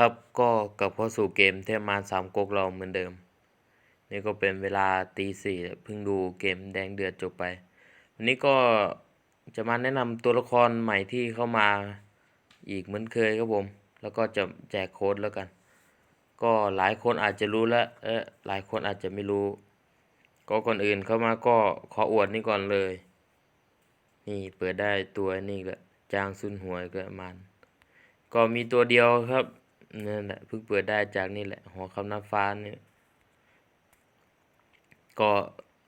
ครับก็กลับเข้าสู่เกมเทพมารสามก๊กเราเหมือนเดิม นี่ก็เป็นเวลาตีสี่เพิ่งดูเกมแดงเดือดจบไป วันนี้ก็จะมาแนะนำตัวละครใหม่ที่เข้ามาอีกเหมือนเคยครับผม แล้วก็จะแจกโค้ดแล้วกัน ก็หลายคนอาจจะรู้แล้วเออหลายคนอาจจะไม่รู้ ก็ก่อนอื่นเข้ามาก็ขออวดนี่ก่อนเลย นี่เปิดได้ตัวนี่แหละจางซุนหวยก็มัน ก็มีตัวเดียวครับ นั่นแหละเพิ่งเปิดได้จากนี่แหละหัวคำนับฟ้านี่ก็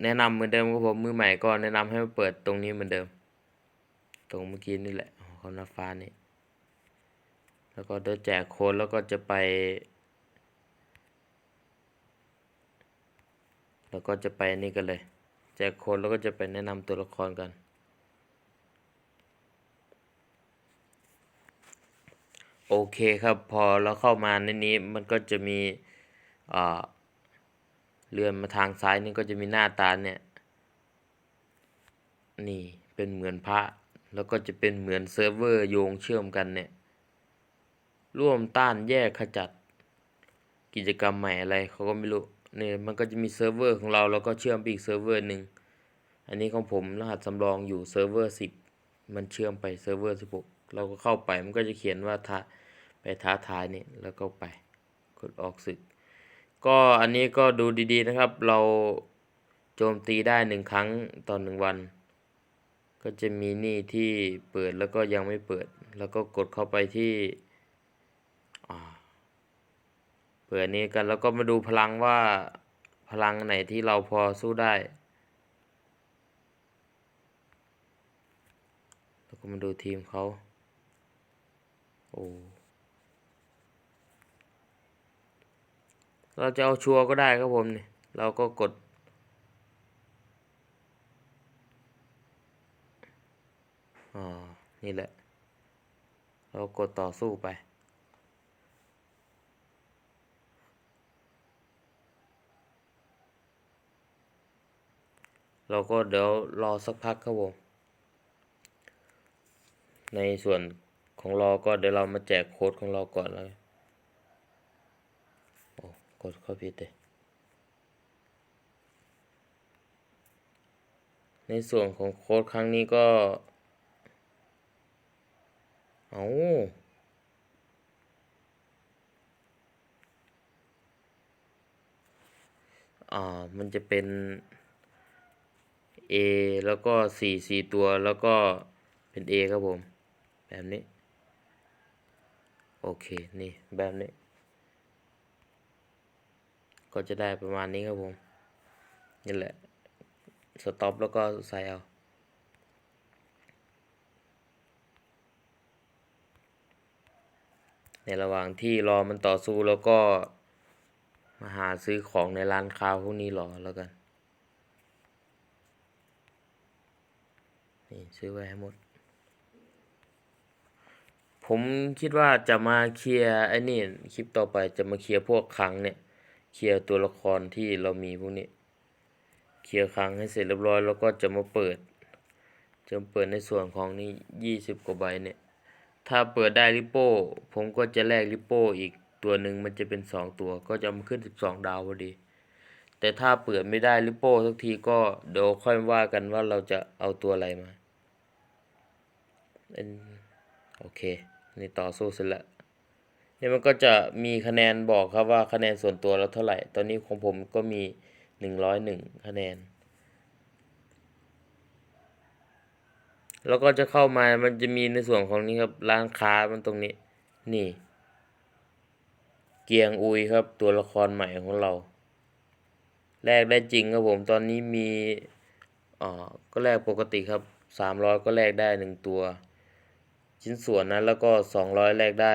แนะนำเหมือนเดิมครับผมมือใหม่ก็แนะนำให้มาเปิดตรงนี้เหมือนเดิม ตรงเมื่อกี้นี่แหละหัวคำนับฟ้านี่แล้วก็เดี๋ยวแจกโค้ดแล้วก็จะไป แล้วก็จะไปนี่กันเลย แจกโค้ดแล้วก็จะไปแนะนำตัวละครกัน โอเคครับพอเราเข้ามาในนี้มันก็จะมีเลื่อนมาทางซ้ายนี่ก็จะมีหน้าตาเนี่ยนี่เป็นเหมือนพระแล้วก็จะเป็นเหมือนเซิร์ฟเวอร์โยงเชื่อมกันเนี่ยร่วมต้านแยกขจัดกิจกรรมใหม่อะไรเขาก็ไม่รู้เนี่ยมันก็จะมีเซิร์ฟเวอร์ของเราแล้วก็เชื่อมไปอีกเซิร์ฟเวอร์หนึ่งอันนี้ของผมรหัสสำรองอยู่เซิร์ฟเวอร์สิบมันเชื่อมไปเซิร์ฟเวอร์สิบหก เราก็เข้าไปมันก็จะเขียนว่าท้าไปท้าทายนี่แล้วก็ไปกดออกศึก ก็อันนี้ก็ดูดีๆนะครับ เราโจมตีได้หนึ่งครั้งต่อหนึ่งวัน ก็จะมีนี่ที่เปิดแล้วก็ยังไม่เปิด แล้วก็กดเข้าไปที่เปิดนี้กันแล้วก็มาดูพลังว่าพลังไหนที่เราพอสู้ได้แล้วก็มาดูทีมเขา เราจะเอาชัวร์ก็ได้ครับผมเนี่ยเราก็กดอ่านี่แหละ เรากดต่อสู้ไป เราก็เดี๋ยวรอสักพักครับผม ในส่วน ของเรอก็เดี๋ยวเรามาแจกโค้ดของเราก่อนเลยโอ้กดเข้าผิดเลยในส่วนของโค้ดครั้งนี้ก็เอาอ่า มันจะเป็น A แล้วก็สี่สี่ตัวแล้วก็เป็น A ครับผม แบบนี้ โอเค นี่แบบนี้ ก็จะได้ประมาณนี้ครับผม นี่แหละ สต็อปแล้วก็ใส่เอาในระหว่างที่รอมันต่อสู้แล้วก็ มาหาซื้อของในร้านค้าพวกนี้รอแล้วกัน นี่ซื้อไว้ให้หมด ผมคิดว่าจะมาเคลียร์ไอ้นี่คลิปต่อไปจะมาเคลียร์พวกครั้งเนี่ย เคลียร์ตัวละครที่เรามีพวกนี้ เคลียร์ครั้งให้เสร็จเรียบร้อยแล้วก็จะมาเปิด จะมาเปิดในส่วนของนี่ยี่สิบกว่าใบเนี่ย ถ้าเปิดได้ริปโป้ ผมก็จะแลกริปโป้อีกตัวหนึ่งมันจะเป็นสองตัว ก็จะมาขึ้นสิบสองดาวพอดี แต่ถ้าเปิดไม่ได้ริปโป้สักทีก็เดี๋ยวค่อยว่ากันว่าเราจะเอาตัวอะไรมา โอเค นี่ต่อสู้เสร็จแล้วเนี่ยมันก็จะมีคะแนนบอกครับว่าคะแนนส่วนตัวเราเท่าไหร่ ตอนนี้ของผมก็มีหนึ่งร้อยหนึ่งคะแนน แล้วก็จะเข้ามา มันจะมีในส่วนของนี้ครับร้านค้ามันตรงนี้ นี่ เกียงอุยครับ ตัวละครใหม่ของเรา แลกได้จริงครับผม ตอนนี้มีอ่าก็แลกปกติครับสามร้อยก็แลกได้หนึ่งตัว ชิ้นส่วนนั้นแล้วก็สองร้อยแลกได้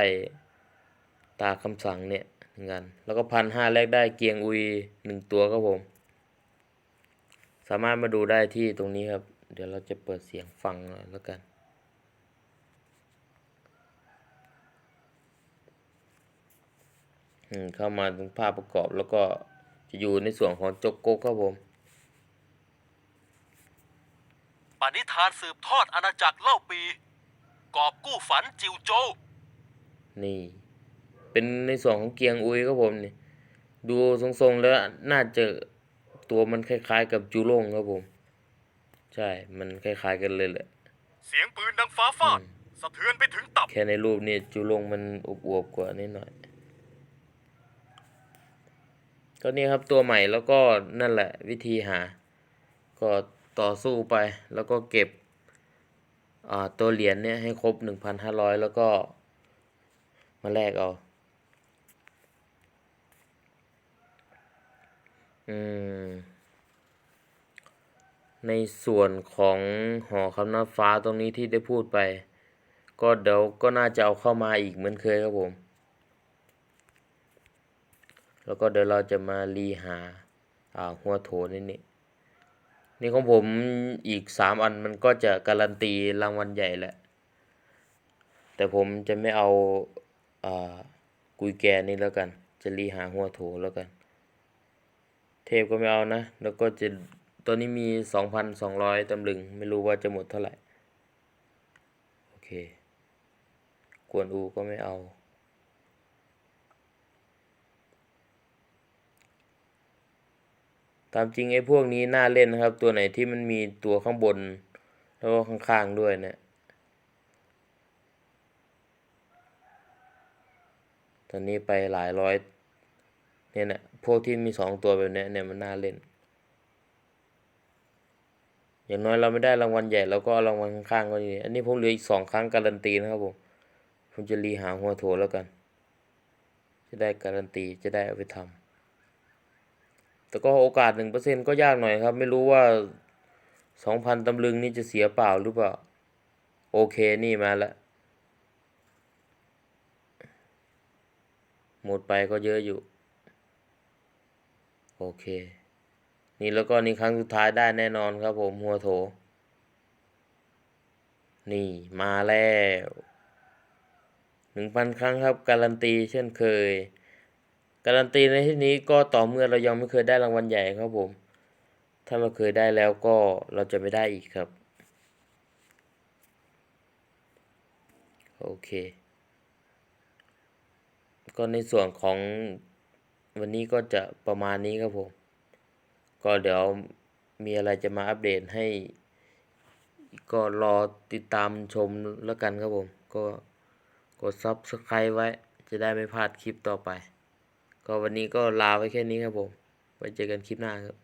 ตาคำสั่งเนี่ยเหมือนกันแล้วก็พันห้าแลกได้เกียงอุยหนึ่งตัวครับผม สามารถมาดูได้ที่ตรงนี้ครับ เดี๋ยวเราจะเปิดเสียงฟังหน่อยแล้วกันเข้ามาตรงภาพประกอบแล้วก็จะอยู่ในส่วนของจกโกกครับผมปณิธานสืบทอดอาณาจักรเล่าปี กอบกู้ฝันจิวโจวนี่ เป็นในส่วนของเกียงอุยครับผมนี่ดูทรงๆแล้วน่าจะตัวมันคล้ายๆ กับจูโล่งครับผม ใช่ มันคล้ายๆกันเลยแหละ เสียงปืนดังฟ้าฟาด สะเทือนไปถึงตับ แค่ในรูปนี่จูโล่งมันอวบๆกว่านิดหน่อยก็นี่ครับตัวใหม่แล้วก็นั่นแหละวิธีหา ก็ต่อสู้ไปแล้วก็เก็บอ่า ตัวเหรียญเนี่ยให้ครบหนึ่งพันห้าร้อยแล้วก็มาแลกเอาอืในส่วนของหอคำนับฟ้าตรงนี้ที่ได้พูดไป ก็เดี๋ยวก็น่าจะเอาเข้ามาอีกเหมือนเคยครับผม แล้วก็เดี๋ยวเราจะมารีหาอ่าหัวโถนี่นี่ นี่ของผมอีกสามอันมันก็จะการันตีรางวัลใหญ่แหละ แต่ผมจะไม่เอาอ่ากุยแกนี่แล้วกัน จะรีหาหัวโถแล้วกัน เทพก็ไม่เอานะ แล้วก็จะตัวนี้มีสองพันสองร้อยตำลึง ไม่รู้ว่าจะหมดเท่าไหร่ โอเค กวนอูก็ไม่เอา ตามจริงไอ้พวกนี้น่าเล่นนะครับ ตัวไหนที่มันมีตัวข้างบน แล้วก็ข้างๆด้วยเนี่ยตอนนี้ไปหลายร้อยเนี่ยนะพวกที่มีสองตัวแบบนี้เนี่ยมันน่าเล่น อย่างน้อยเราไม่ได้รางวัลใหญ่เราก็รางวัลข้างๆก็ดีอันนี้ผมเหลืออีกสองครั้งการันตีนะครับผมผมจะรีหาหัวโถแล้วกัน จะได้การันตีจะได้เอาไปทำ แต่ก็โอกาสหนึ่งเปอร์เซ็นก็ยากหน่อยครับ ไม่รู้ว่าสองพันตำลึงนี่จะเสียเปล่าหรือเปล่า โอเคนี่มาแล้วหมดไปก็เยอะอยู่ โอเค นี่แล้วก็นี่ครั้งสุดท้ายได้แน่นอนครับผมหัวโถ นี่มาแล้วหนึ่งพันครั้งครับ การันตีเช่นเคย การันตีในที่นี้ก็ต่อเมื่อเรายังไม่เคยได้รางวัลใหญ่ครับผม ถ้าเราเคยได้แล้วก็เราจะไม่ได้อีกครับ โอเค ก็ในส่วนของวันนี้ก็จะประมาณนี้ครับผม ก็เดี๋ยวมีอะไรจะมาอัปเดตให้ ก็รอติดตามชมแล้วกันครับผม ก็กด Subscribe ไว้ จะได้ไม่พลาดคลิปต่อไป ก็วันนี้ก็ลาไว้แค่นี้ครับผม ไว้เจอกันคลิปหน้าครับ